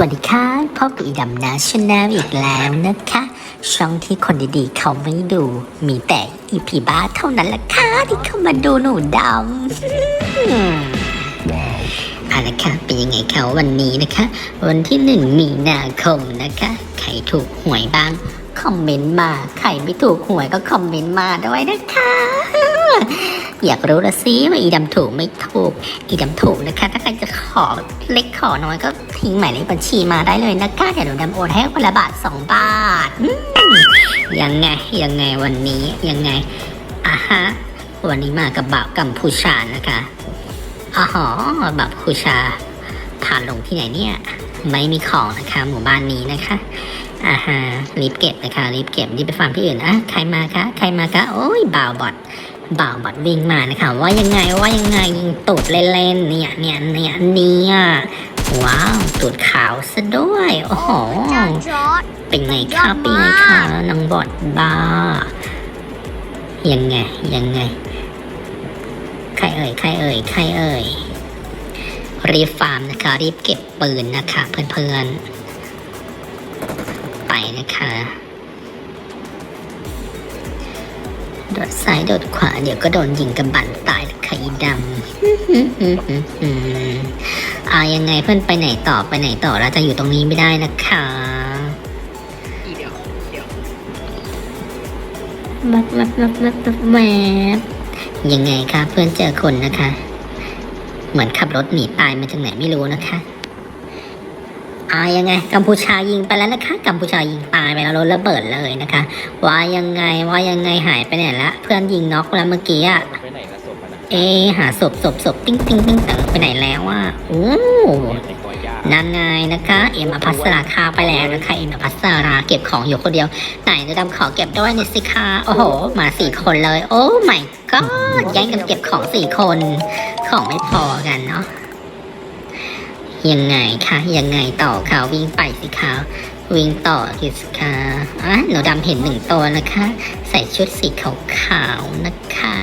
วัสดีค่ะพ่อกับอีดำนะชาแนลอีกแล้วนะคะ ช่องที่คนดีๆ เขาไม่ดู มีแต่อีพีบ้าเท่านั้นแหละค่ะที่เข้ามาดูหนูดำอืมเอาละค่ะเป็นยังไงคะวันนี้นะคะ วันที่หนึ่งมีนาคมนะคะ ใครถูกหวยบ้าง คอมเมนต์มา ใครไม่ถูกหวยก็คอมเมนต์มาด้วยนะคะ อยากรู้ละสิว่าอีดำถูกไม่ถูก อีดำถูกนะคะ ถ้าใครจะขอเล็กขอน้อยก็ทิ้งหมายเลขบัญชีมาได้เลยนะคะเดี๋ยวหนูดำโอนให้คนละบาทสองบาทยังไงยังไงวันนี้ยังไงอะฮะวันนี้มากับบ่าวกัมพูชานะคะอ๋อบ่าวกัมพูชาผ่านลงที่ไหนเนี่ย ไม่มีของนะคะ หมู่บ้านนี้นะคะอ่าฮะรีบเก็บนะคะรีบเก็บรีบไปฟังที่อื่นอะใครมาคะใครมาคะโอ้ยบ่าวบอด บ่าวบอดวิ่งมานะคะว่ายังไงว่ายังไงยิงตูดเล่นๆเนี่ยเนี่ยเนี่ยเนี่ยว้าวตูดขาวซะด้วยโอ้โหเป็นไงคะเป็นไงคะน้องบอดบ้ายังไงยังไงใครเอ่ยใครเอ่ยใครเอ่ยรีบฟาร์มนะคะ รีบเก็บปืนนะคะ เพื่อนๆไปนะคะ โดดซ้ายโดดขวาเดี๋ยวก็โดนยิงกับบันตายละค่ะอีดำอ่ายังไงเพื่อนไปไหนต่อไปไหนต่อเราจะอยู่ตรงนี้ไม่ได้นะคะวับวับวับวับวับแวบยังไงคะเพื่อนเจอคนนะคะ เหมือนขับรถหนีตายมาจากไหนไม่รู้นะคะ อ่ายังไงกัมพูชายิงไปแล้วนะคะกัมพูชายิงตายไปแล้วรถระเบิดเลยนะคะว่ายังไงว่ายังไงหายไปไหนละเพื่อนยิงน็อกแล้วเมื่อกี้อะไปไหนละศพมันอะเอะหาศพศพศพติ้งติ้งติ้งตังไปไหนแล้วอะโอ้ในกอยานั่นไงนะคะ เอ็มอภัสราคาไปแล้วนะคะเอ็มอภัสราเก็บของอยู่คนเดียวไหนจะดำขอเก็บด้วยหนี่อยสิคะโอ้โห มาสี่คนเลย โอ้ไม่ก็แย่งกันเก็บของสี่คน ของไม่พอกันเนาะ ยังไงคะยังไงต่อคะวิ่งไปสิคะวิ่งต่อสิคะอะหนูดำเห็นหนึ่งตัวนะคะ ใส่ชุดสีขาวๆนะคะ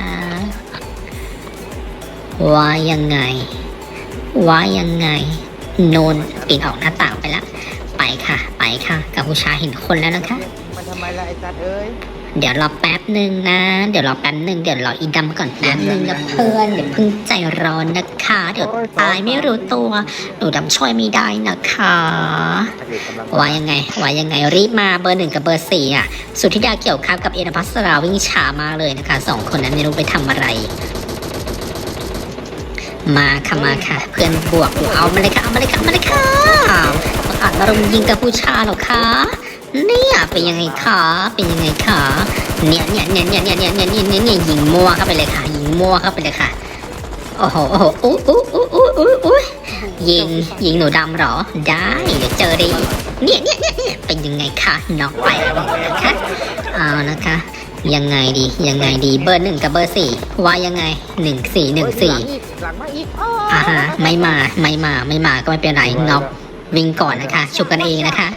ว่ายังไง ว่ายังไงโนนปีนออกหน้าต่างไปแล้ว ไปค่ะ ไปค่ะ กัมพูชาเห็นคนแล้วนะคะ มันทำไมล่ะไอ้สัตว์เอ้ย เดี๋ยวรอแป๊บหนึ่งนะ เดี๋ยวรอแป๊บหนึ่งเดี๋ยวรออีดำก่อนแป๊บหนึ่งนะเพื่อนเดี๋ยวเพิ่งใจร้อนนะคะ เดี๋ยวตายไม่รู้ตัวหนูดำช่วยไม่ได้นะคะว่ายังไงว่ายังไงรีบมาเบอร์หนึ่งกับเบอร์สี่อะ สุธิดาเกี่ยวข้าวกับเอ็นพัสราวิ่งช้ามากเลยนะคะสองคนนั้นไม่รู้ไปทำอะไรมาค่ะมาค่ะ เพื่อนบวกอยู่เอามาเลยค่ะเอามาเลยค่ะเอามาเลยค่ะประกาศมารุมยิงกับผู้ชายเหรอคะ เนี่ยเป็นยังไงคะเป็นยังไงคะเนี่ยเนี่ยเนี่ยเนี่ยเนี่ยเนี่ยเนี่ยเนี่ยเนี่ยยิงมั่วเข้าไปเลยค่ะยิงมั่วเข้าไปเลยค่ะโอ้โหโอ้โหอู้อู้อู้อู้อู้อู้ยิงยิงหนูดำเหรอ ได้เดี๋ยวเจอดีเนี่ยเนี่ยเนี่ยเนี่ยเป็นยังไงคะน็อกไปแล้วนะคะเอานะคะ ยังไงดียังไงดีเบอร์หนึ่งกับเบอร์สี่ว่ายังไงหนึ่งสี่หนึ่งสี่หลังมาอีกอ่าฮะไม่มาไม่มาไม่มาก็ไม่เป็นไรน็อกวิ่งก่อนนะคะ ชุบกันเองนะคะ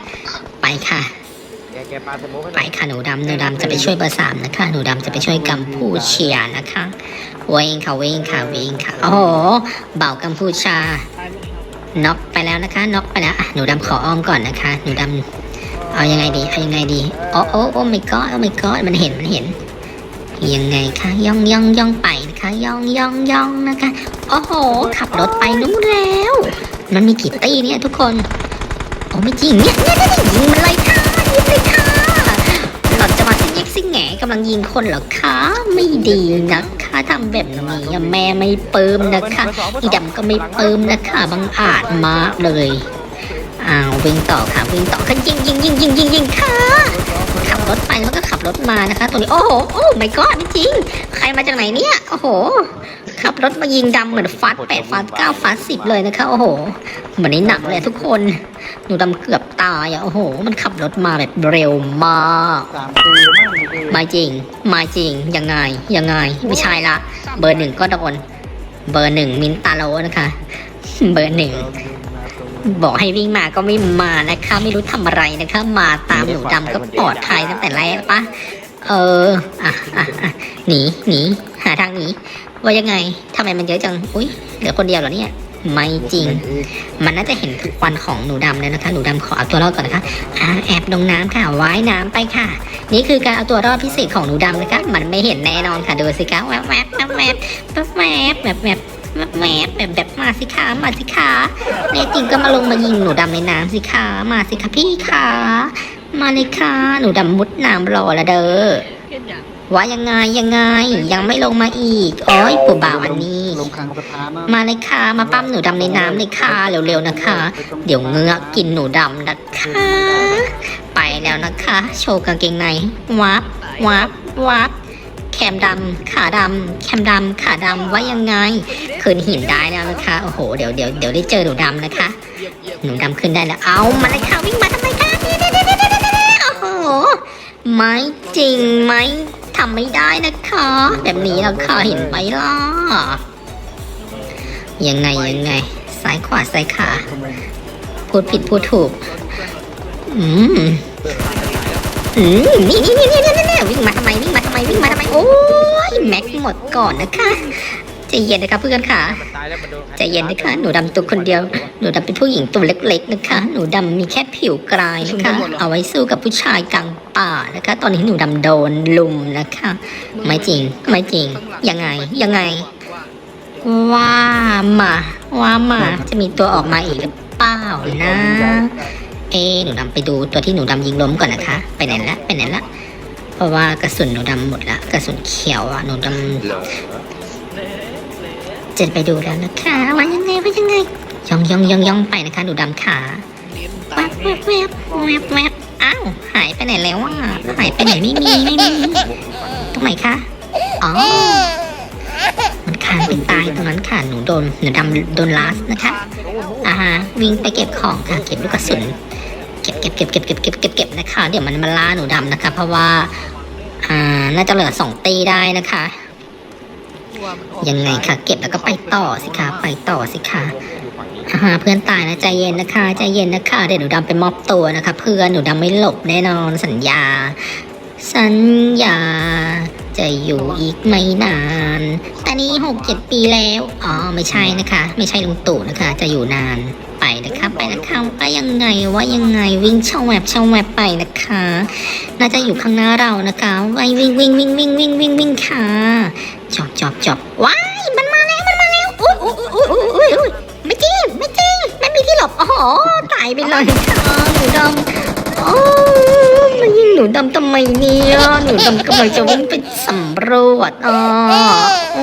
ไปค่ะ ไปค่ะหนูดำหนูดำจะไปช่วยเบอร์สามนะคะ หนูดำจะไปช่วยกัมพูเชียนะคะเวงค่ะเวงค่ะเวงค่ะ โอ้โห เบากัมพูชา น็อกไปแล้วนะคะ น็อกไปแล้วอะหนูดำขออ้อมก่อนนะคะ หนูดำเอายังไงดี เอายังไงดีโอ้โอ้โอ้ไม่ก็โอ้ไม่ก็มันเห็น มันเห็น ยังไงคะย่องย่องย่องไปนะคะย่องย่องย่องนะคะ โอ้โห ขับรถไปนู้นแล้ว มันมีกี่ตี้เนี่ยทุกคน โอ้ไม่จริงเนี่ยเนี่ยเนี่ยยิงมันเลยค่ะยิงเลยค่ะ มาซิงยิกซิงแหงกำลังยิงคนเหรอคะ ไม่ดีนะคะทำแบบนี้อะแม่ไม่เปิมนะคะ อีดำก็ไม่เปิมนะคะบังอาจมากเลยอ้าววิ่งต่อค่ะวิ่งต่อค่ะยิงยิงยิงยิงยิงยิงค่ะขับรถไปแล้วก็ขับรถมานะคะตัวนี้โอ้โหโอ้ไม่ก็ไม่จริง ใครมาจากไหนเนี่ยโอ้โห ขับรถมายิงดำเหมือนฟาสแปดฟาสเก้าฟาสสิบเลยนะคะ โอ้โห เหมือนในหนังเลยทุกคนหนูดำเกือบตายอะโอ้โห มันขับรถมาแบบเร็วมาก สามปีมั่งดีไม่จริงไม่จริง ยังไง ยังไง ไม่ใช่ละ เบอร์หนึ่งก็โดน เบอร์หนึ่งมินตาโลนะคะ เบอร์หนึ่งบอกให้วิ่งมาก็ไม่มานะคะ ไม่รู้ทำอะไรนะคะ มาตามหนูดำก็ปลอดภัยตั้งแต่แรกปะเอออะอะอะหนีหนีหาทางหนีว่ายังไงทำไมมันเยอะจังอุ้ยเหลือคนเดียวเหรอเนี่ย ไม่จริง มันน่าจะเห็นทุกวันของหนูดำเลยนะคะ หนูดำขอเอาตัวรอดก่อนนะคะอ่าแอบลงน้ำค่ะว่ายน้ำไปค่ะ นี่คือการเอาตัวรอดพิเศษของหนูดำนะคะ มันไม่เห็นแน่นอนค่ะ ดูสิคะแวบแวบแวบแวบแวบแวบแวบแวบแวบแบบแบบมาสิคะมาสิคะแน่จริงก็มาลงมายิงหนูดำในน้ำสิคะมาสิคะพี่คะมาเลยค่ะหนูดำมุดน้ำรอละเด้อ ว่ายังไงยังไง ยังไม่ลงมาอีก โอ้ยปู่บ่าวอันนี้ ลงคางสะพานนะมาเลยค่ะมาปั้มหนูดำในน้ำเลยค่ะเร็วๆนะคะ เดี๋ยวเงือกกินหนูดำนะคะ ไปแล้วนะคะ โชว์กางเกงในวับวับวับแคมดำขาดำแคมดำขาดำว่ายังไงขึ้นหินได้แล้วนะคะโอ้โหเดี๋ยวเดี๋ยวเดี๋ยวได้เจอหนูดำนะคะเหยียบเหยียบหนูดำขึ้นได้แล้วเอามาเลยค่ะวิ่งมาทำไมคะเดี๋ยวเดี๋ยวเดี๋ยวเดี๋ยวเดี๋ยวเดี๋ยวโอ้โหไม่จริงไหม ทำไม่ได้นะคะ แบบนี้เราค่ะเห็นไหมล่ะ ยังไงยังไง ซ้ายขวาซ้ายขาพูดผิดพูดถูก อืมอืมนี่นี่นี่นี่นี่นี่วิ่งมาทำไมวิ่งมาทำไมวิ่งมาทำไมโอ้ยแม็กหมดก่อนนะคะ ใจเย็นนะคะเพื่อนค่ะมันตายแล้วมันโดนใจเย็นนะคะหนูดำตัวคนเดียว หนูดำเป็นผู้หญิงตัวเล็ก ๆนะคะ หนูดำมีแค่ผิวกรายนะคะ เอาไว้สู้กับผู้ชายกลางป่านะคะ ตอนนี้หนูดำโดนลุมนะคะ ไม่จริง ไม่จริง ยังไง ยังไง ว่ามาว่ามาจะมีตัวออกมาอีกหรือเปล่านะ เอะหนูดำไปดูตัวที่หนูดำยิงล้มก่อนนะคะ ไปไหนละ ไปไหนละเพราะว่ากระสุนหนูดำหมดละกระสุนเขียวอะหนูดำ จะไปดูแล้วนะคะว่ายังไงว่ายังไงย่องย่องย่องย่องไปนะคะหนูดำขาแวตายบแวบแวบแวบแวบอ้าวหายไปไหนแล้วอะหายไปไหนไม่มีไม่มีตรงไหนคะอ๋อมันคานเป็นตายตรงนั้นค่ะหนูโดนหนูดำโดนลาสนะคะอ่าฮะวิ่งไปเก็บของค่ะเก็บลูกกระสุนเก็บเก็บเก็บเก็บเก็บเก็บเก็บเก็บนะคะ เดี๋ยวมันมาล่าหนูดำนะคะ เพราะว่าอ่าน่าจะเหลือสองตีได้นะคะ ยังไงคะเก็บแล้วก็ไปต่อสิคะไปต่อสิคะอยู่ฝั่งนี้อ่าเพื่อนตายนะใจเย็นนะคะใจเย็นนะคะเดี๋ยวหนูดำไปมอบตัวนะคะ เพื่อนหนูดำไม่หลบแน่นอนสัญญา สัญญา จะอยู่อีกไม่นานแต่นี้หกเจ็ดปีแล้วอ๋อไม่ใช่นะคะ ไม่ใช่ลุงตู่นะคะ จะอยู่นานไปนะคะไปนะคะ ไปยังไงว่ายังไงวิ่งช่องแวบช่องแวบไปนะคะ น่าจะอยู่ข้างหน้าเรานะคะไปวิ่งวิ่งวิ่งวิ่งวิ่งวิ่งวิ่งค่ะจอบจอบจอบว้ายมันมาแล้วมันมาแล้วอุ้ยอุ้ยอุ้ยอุ้ยอุ้ยอุ้ยไม่จริงไม่จริงไม่มีที่หลบโอ๋อตายไปเลยค่ะหนูดำโอ้มายิงหนูดำทำไมเนี่ยหนูดำกำลังจะวิ่งไปสำรวจอ๋ออ